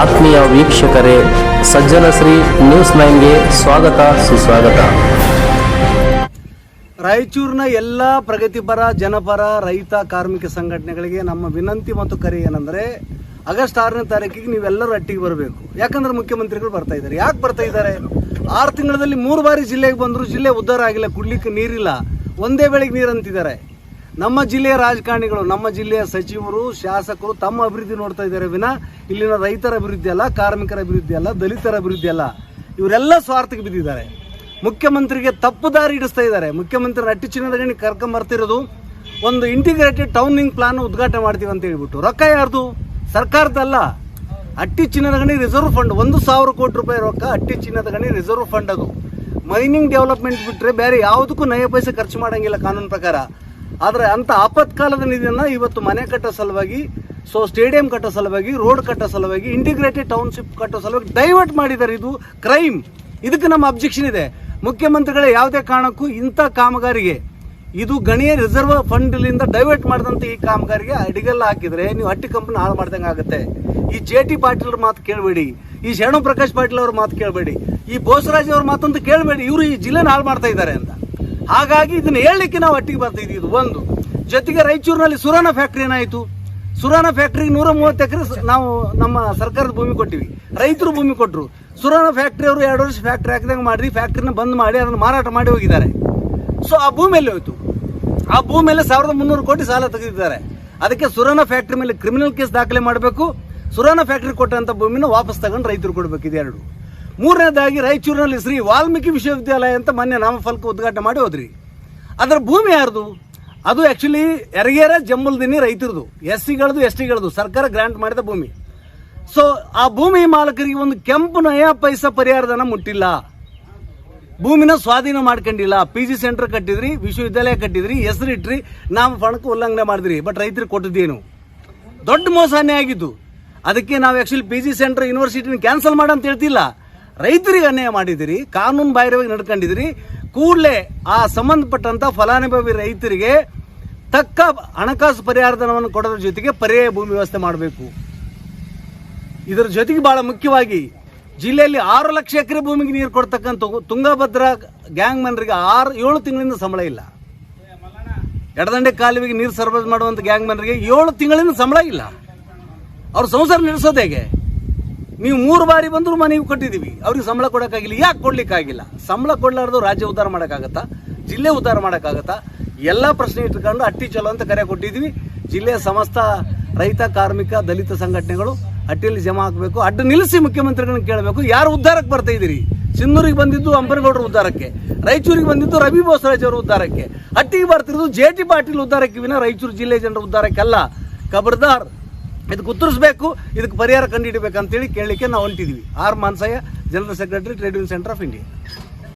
ಆತ್ಮೀಯ ವೀಕ್ಷಕರೇ, ಸಜ್ಜನ ಶ್ರೀ ನ್ಯೂಸ್ ನೈನ್ಗೆ ಸ್ವಾಗತ, ಸುಸ್ವಾಗತ. ರಾಯಚೂರಿನ ಎಲ್ಲ ಪ್ರಗತಿಪರ, ಜನಪರ, ರೈತ, ಕಾರ್ಮಿಕ ಸಂಘಟನೆಗಳಿಗೆ ನಮ್ಮ ವಿನಂತಿ ಮತ್ತು ಕರೆ ಏನಂದ್ರೆ ಆಗಸ್ಟ್ ಆರನೇ ತಾರೀಕಿಗೆ ನೀವೆಲ್ಲರೂ ಅಟ್ಟಿಗೆ ಬರಬೇಕು. ಯಾಕಂದ್ರೆ ಮುಖ್ಯಮಂತ್ರಿಗಳು ಬರ್ತಾ ಇದ್ದಾರೆ. ಯಾಕೆ ಬರ್ತಾ ಇದ್ದಾರೆ? ಆರು ತಿಂಗಳಲ್ಲಿ ಮೂರು ಬಾರಿ ಜಿಲ್ಲೆಗೆ ಬಂದರೂ, ಜಿಲ್ಲೆ ಉದ್ಧಾರ ಆಗಿಲ್ಲ, ಕುಡ್ಲಿಕ್ಕೆ ನೀರಿಲ್ಲ. ಒಂದೇ ಬೆಳೆಗೆ ನೀರು ಅಂತಿದ್ದಾರೆ. ನಮ್ಮ ಜಿಲ್ಲೆಯ ರಾಜಕಾರಣಿಗಳು, ನಮ್ಮ ಜಿಲ್ಲೆಯ ಸಚಿವರು, ಶಾಸಕರು ತಮ್ಮ ಅಭಿವೃದ್ಧಿ ನೋಡ್ತಾ ಇದ್ದಾರೆ ವಿನ. ಇಲ್ಲಿನ ರೈತರ ಅಭಿವೃದ್ಧಿ ಅಲ್ಲ, ಕಾರ್ಮಿಕರ ಅಭಿವೃದ್ಧಿ ಅಲ್ಲ, ದಲಿತರ ಅಭಿವೃದ್ಧಿ ಅಲ್ಲ. ಇವರೆಲ್ಲ ಸ್ವಾರ್ಥಕ್ಕೆ ಬಿದ್ದಿದ್ದಾರೆ. ಮುಖ್ಯಮಂತ್ರಿಗೆ ತಪ್ಪು ದಾರಿ ಹಿಡಿಸ್ತಾ ಇದ್ದಾರೆ. ಮುಖ್ಯಮಂತ್ರಿ ಅಟ್ಟಿ ಚಿನ್ನದ ಗಣಿ ಕರ್ಕೊಂಬರ್ತಿರೋದು ಒಂದು ಇಂಟಿಗ್ರೇಟೆಡ್ ಟೌನಿಂಗ್ ಪ್ಲಾನ್ ಉದ್ಘಾಟನೆ ಮಾಡ್ತೀವಿ ಅಂತ ಹೇಳ್ಬಿಟ್ಟು. ರೊಕ್ಕ ಯಾರ್ದು? ಸರ್ಕಾರದಲ್ಲ ಅಟ್ಟಿ ಚಿನ್ನದ ಗಣಿ ರಿಸರ್ವ್ ಫಂಡ್ ಒಂದು ಸಾವಿರ ಕೋಟಿ ರೂಪಾಯಿ ರೊಕ್ಕ ಅಟ್ಟಿ ಚಿನ್ನದ ಗಣಿ ರಿಸರ್ವ್ ಫಂಡ್ ಅದು. ಮೈನಿಂಗ್ ಡೆವಲಪ್ಮೆಂಟ್ ಬಿಟ್ಟರೆ ಬೇರೆ ಯಾವುದಕ್ಕೂ ನಯ ಪೈಸೆ ಖರ್ಚು ಮಾಡಂಗಿಲ್ಲ ಕಾನೂನು ಪ್ರಕಾರ. ಆದರೆ ಅಂಥ ಆಪತ್ಕಾಲದ ನಿಧಿಯನ್ನು ಇವತ್ತು ಮನೆ ಕಟ್ಟೋ ಸಲುವಾಗಿ ಸೊ ಸ್ಟೇಡಿಯಂ ಕಟ್ಟೋ ಸಲುವಾಗಿ ರೋಡ್ ಕಟ್ಟೋ ಸಲುವಾಗಿ ಇಂಟಿಗ್ರೇಟೆಡ್ ಟೌನ್ಶಿಪ್ ಕಟ್ಟೋ ಸಲುವಾಗಿ ಡೈವರ್ಟ್ ಮಾಡಿದ್ದಾರೆ ಇದು ಕ್ರೈಮ್ ಇದಕ್ಕೆ ನಮ್ಮ ಅಬ್ಜೆಕ್ಷನ್ ಇದೆ. ಮುಖ್ಯಮಂತ್ರಿಗಳ ಯಾವುದೇ ಕಾರಣಕ್ಕೂ ಇಂಥ ಕಾಮಗಾರಿಗೆ ಇದು ಗಣಿಯ ರಿಸರ್ವ್ ಫಂಡ್ಲಿಂದ ಡೈವರ್ಟ್ ಮಾಡಿದಂಥ ಈ ಕಾಮಗಾರಿಗೆ ಅಡಿಗೆಲ್ಲ ಹಾಕಿದ್ರೆ ನೀವು ಹಟ್ಟಿ ಕಂಪನಿ ಹಾಳು ಮಾಡ್ದಂಗೆ ಆಗುತ್ತೆ. ಈ ಜೆ ಟಿ ಪಾಟೀಲ್ ಮಾತು ಕೇಳಬೇಡಿ. ಈ ಶರಣು ಪ್ರಕಾಶ್ ಪಾಟೀಲ್ ಅವ್ರ ಮಾತು ಕೇಳಬೇಡಿ. ಈ ಬೋಸರಾಜ್ ಅವ್ರ ಮಾತಂತೂ ಕೇಳಬೇಡಿ. ಇವರು ಈ ಜಿಲ್ಲೆನ ಹಾಳು ಮಾಡ್ತಾ ಇದ್ದಾರೆ ಅಂತ. ಹಾಗಾಗಿ ಇದನ್ನ ಹೇಳಲಿಕ್ಕೆ ನಾವು ಒಟ್ಟಿಗೆ ಬರ್ತಾ ಇದು ಒಂದು. ಜೊತೆಗೆ ರಾಯಚೂರಿನಲ್ಲಿ ಸುರಾಣ ಫ್ಯಾಕ್ಟ್ರಿ ಏನಾಯಿತು? ಸುರಾಣ ಫ್ಯಾಕ್ಟ್ರಿಗೆ ನೂರ ಮೂವತ್ತು ಎಕರೆ ನಾವು ನಮ್ಮ ಸರ್ಕಾರದ ಭೂಮಿ ಕೊಟ್ಟಿವಿ. ರೈತರು ಭೂಮಿ ಕೊಟ್ಟರು ಸುರಾಣ ಫ್ಯಾಕ್ಟ್ರಿ ಅವರು ಎರಡು ವರ್ಷ ಫ್ಯಾಕ್ಟ್ರಿ ಹಾಕಿದಂಗೆ ಮಾಡಿ ಫ್ಯಾಕ್ಟ್ರಿನ ಬಂದ್ ಮಾಡಿ, ಅದನ್ನು ಮಾರಾಟ ಮಾಡಿ ಹೋಗಿದ್ದಾರೆ. ಸೊ ಆ ಭೂಮಿಯಲ್ಲಿ ಹೋಯ್ತು? ಆ ಭೂಮಿಯಲ್ಲಿ ಸಾವಿರದ ಮುನ್ನೂರು ಕೋಟಿ ಸಾಲ ತೆಗೆದಿದ್ದಾರೆ. ಅದಕ್ಕೆ ಸುರಾನ ಫ್ಯಾಕ್ಟ್ರಿ ಮೇಲೆ ಕ್ರಿಮಿನಲ್ ಕೇಸ್ ದಾಖಲೆ ಮಾಡಬೇಕು. ಸುರಾನ ಫ್ಯಾಕ್ಟ್ರಿ ಕೊಟ್ಟಂತ ಭೂಮಿನ ವಾಪಸ್ ತಗೊಂಡು ರೈತರು ಕೊಡಬೇಕು ಇದೆರಡು ಮೂರನೇದಾಗಿ ರಾಯಚೂರಿನಲ್ಲಿ ಶ್ರೀ ವಾಲ್ಮೀಕಿ ವಿಶ್ವವಿದ್ಯಾಲಯ ಅಂತ ಮೊನ್ನೆ ನಾಮಫಲಕ ಉದ್ಘಾಟನೆ ಮಾಡಿ ಹೋದ್ರಿ. ಅದರ ಭೂಮಿ ಯಾರ್ದು? ಅದು ಆ್ಯಕ್ಚುಲಿ ಎರಗೇರ ಜಮ್ಮಲ್ದಿನಿ ರೈತರದು. ಎಸ್ ಸಿಗಳದು ಎಸ್ ಟಿಗಳದು ಸರ್ಕಾರ ಗ್ರಾಂಟ್ ಮಾಡಿದ ಭೂಮಿ. ಸೊ ಆ ಭೂಮಿ ಮಾಲಕರಿಗೆ ಒಂದು ಕೆಂಪು ನಯ ಪೈಸಾ ಪರಿಹಾರಧನ ಮುಟ್ಟಿಲ್ಲ. ಭೂಮಿನ ಸ್ವಾಧೀನ ಮಾಡ್ಕೊಂಡಿಲ್ಲ. ಪಿ ಜಿ ಸೆಂಟರ್ ಕಟ್ಟಿದ್ರಿ, ವಿಶ್ವವಿದ್ಯಾಲಯ ಕಟ್ಟಿದ್ರಿ ಹೆಸರಿಟ್ರಿ ನಾವು ಫಣಕ್ಕೆ ಉಲ್ಲಂಘನೆ ಮಾಡಿದ್ರಿ. ಬಟ್ ರೈತರಿಗೆ ಕೊಟ್ಟಿದ್ದೇನು? ದೊಡ್ಡ ಮೋಸನೇ ಆಗಿದ್ದು. ಅದಕ್ಕೆ ನಾವು ಆ್ಯಕ್ಚುಲಿ ಪಿ ಜಿ ಸೆಂಟರ್ ಯೂನಿವರ್ಸಿಟಿನ ಕ್ಯಾನ್ಸಲ್ ಮಾಡಂತ ಹೇಳ್ತಿಲ್ಲ. ರೈತರಿಗೆ ಅನ್ಯಾಯ ಮಾಡಿದಿರಿ ಕಾನೂನು ಬಾಹಿರವಾಗಿ ನಡ್ಕೊಂಡಿದಿರಿ ಕೂಡಲೇ ಆ ಸಂಬಂಧಪಟ್ಟಂತ ಫಲಾನುಭವಿ ರೈತರಿಗೆ ತಕ್ಕ ಹಣಕಾಸು ಪರಿಹಾರಧನವನ್ನು ಕೊಡೋದ್ರ ಜೊತೆಗೆ ಪರ್ಯಾಯ ಭೂಮಿ ವ್ಯವಸ್ಥೆ ಮಾಡಬೇಕು. ಇದರ ಜೊತೆಗೆ ಬಹಳ ಮುಖ್ಯವಾಗಿ ಜಿಲ್ಲೆಯಲ್ಲಿ ಆರು ಲಕ್ಷ ಎಕರೆ ಭೂಮಿಗೆ ನೀರು ಕೊಡ್ತಕ್ಕಂಥ ತುಂಗಭದ್ರಾ ಗ್ಯಾಂಗ್ ಮನ್ರಿಗೆ ಆರು, ಏಳು ತಿಂಗಳಿಂದ ಸಂಬಳ ಇಲ್ಲ. ಎಡದಂಡೆ ಕಾಲುವೆಗೆ ನೀರು ಸರಬರಾಜು ಮಾಡುವಂಥ ಗ್ಯಾಂಗ್ ಮನ್ರಿಗೆ ಏಳು ತಿಂಗಳಿಂದ ಸಂಬಳ ಇಲ್ಲ. ಅವ್ರ ಸಂಸಾರ ನಡೆಸೋದು ಹೇಗೆ? ನೀವು ಮೂರು ಬಾರಿ ಬಂದರೂ ಮನೆಗೆ ಕೊಟ್ಟಿದ್ದೀವಿ. ಅವ್ರಿಗೆ ಸಂಬಳ ಕೊಡೋಕ್ಕಾಗಿಲ್ಲ. ಯಾಕೆ ಕೊಡ್ಲಿಕ್ಕಾಗಿಲ್ಲ? ಸಂಬಳ ಕೊಡಲಾರ್ದು ರಾಜ್ಯ ಉದ್ಧಾರ ಮಾಡೋಕ್ಕಾಗತ್ತಾ? ಜಿಲ್ಲೆ ಉದ್ಧಾರ ಮಾಡೋಕ್ಕಾಗತ್ತಾ? ಎಲ್ಲ ಪ್ರಶ್ನೆ ಇಟ್ಕೊಂಡು ಅಟ್ಟಿ ಚಲೋ ಅಂತ ಕರೆ ಕೊಟ್ಟಿದ್ದೀವಿ. ಜಿಲ್ಲೆಯ ಸಮಸ್ತ ರೈತ, ಕಾರ್ಮಿಕ, ದಲಿತ ಸಂಘಟನೆಗಳು ಅಟ್ಟಿಯಲ್ಲಿ ಜಮಾ ಹಾಕಬೇಕು, ಅಡ್ಡ ನಿಲ್ಲಿಸಿ ಮುಖ್ಯಮಂತ್ರಿಗಳನ್ನ ಕೇಳಬೇಕು. ಯಾರು ಉದ್ಧಾರಕ್ಕೆ ಬರ್ತಾ ಇದ್ದೀರಿ? ಸಿಂಧೂರಿಗೆ ಬಂದಿದ್ದು ಅಂಬನಗೌಡರ ಉದ್ದಾರಕ್ಕೆ ರಾಯಚೂರಿಗೆ ಬಂದಿದ್ದು ರವಿ ಬೋಸರಾಜ್ ಅವರ ಉದ್ದಾರಕ್ಕೆ ಅಟ್ಟಿಗೆ ಬರ್ತಿರೋದು ಜೆ ಟಿ ಪಾಟೀಲ್ ಉದ್ದಾರಕ್ಕೆ ವಿನ ರಾಯಚೂರು ಜಿಲ್ಲೆ ಜನರ ಉದ್ಧಾರಕ್ಕೆಲ್ಲ ಕಬರ್ದಾರ್ ಇದಕ್ಕೆ ಉತ್ತರಿಸಬೇಕು, ಇದಕ್ಕೆ ಪರಿಹಾರ ಕಂಡುಹಿಡಬೇಕಂತೇಳಿ ಕೇಳಲಿಕ್ಕೆ ನಾವು ಹೊಂಟಿದ್ವಿ. R Mansayya general secretary trade union centre of India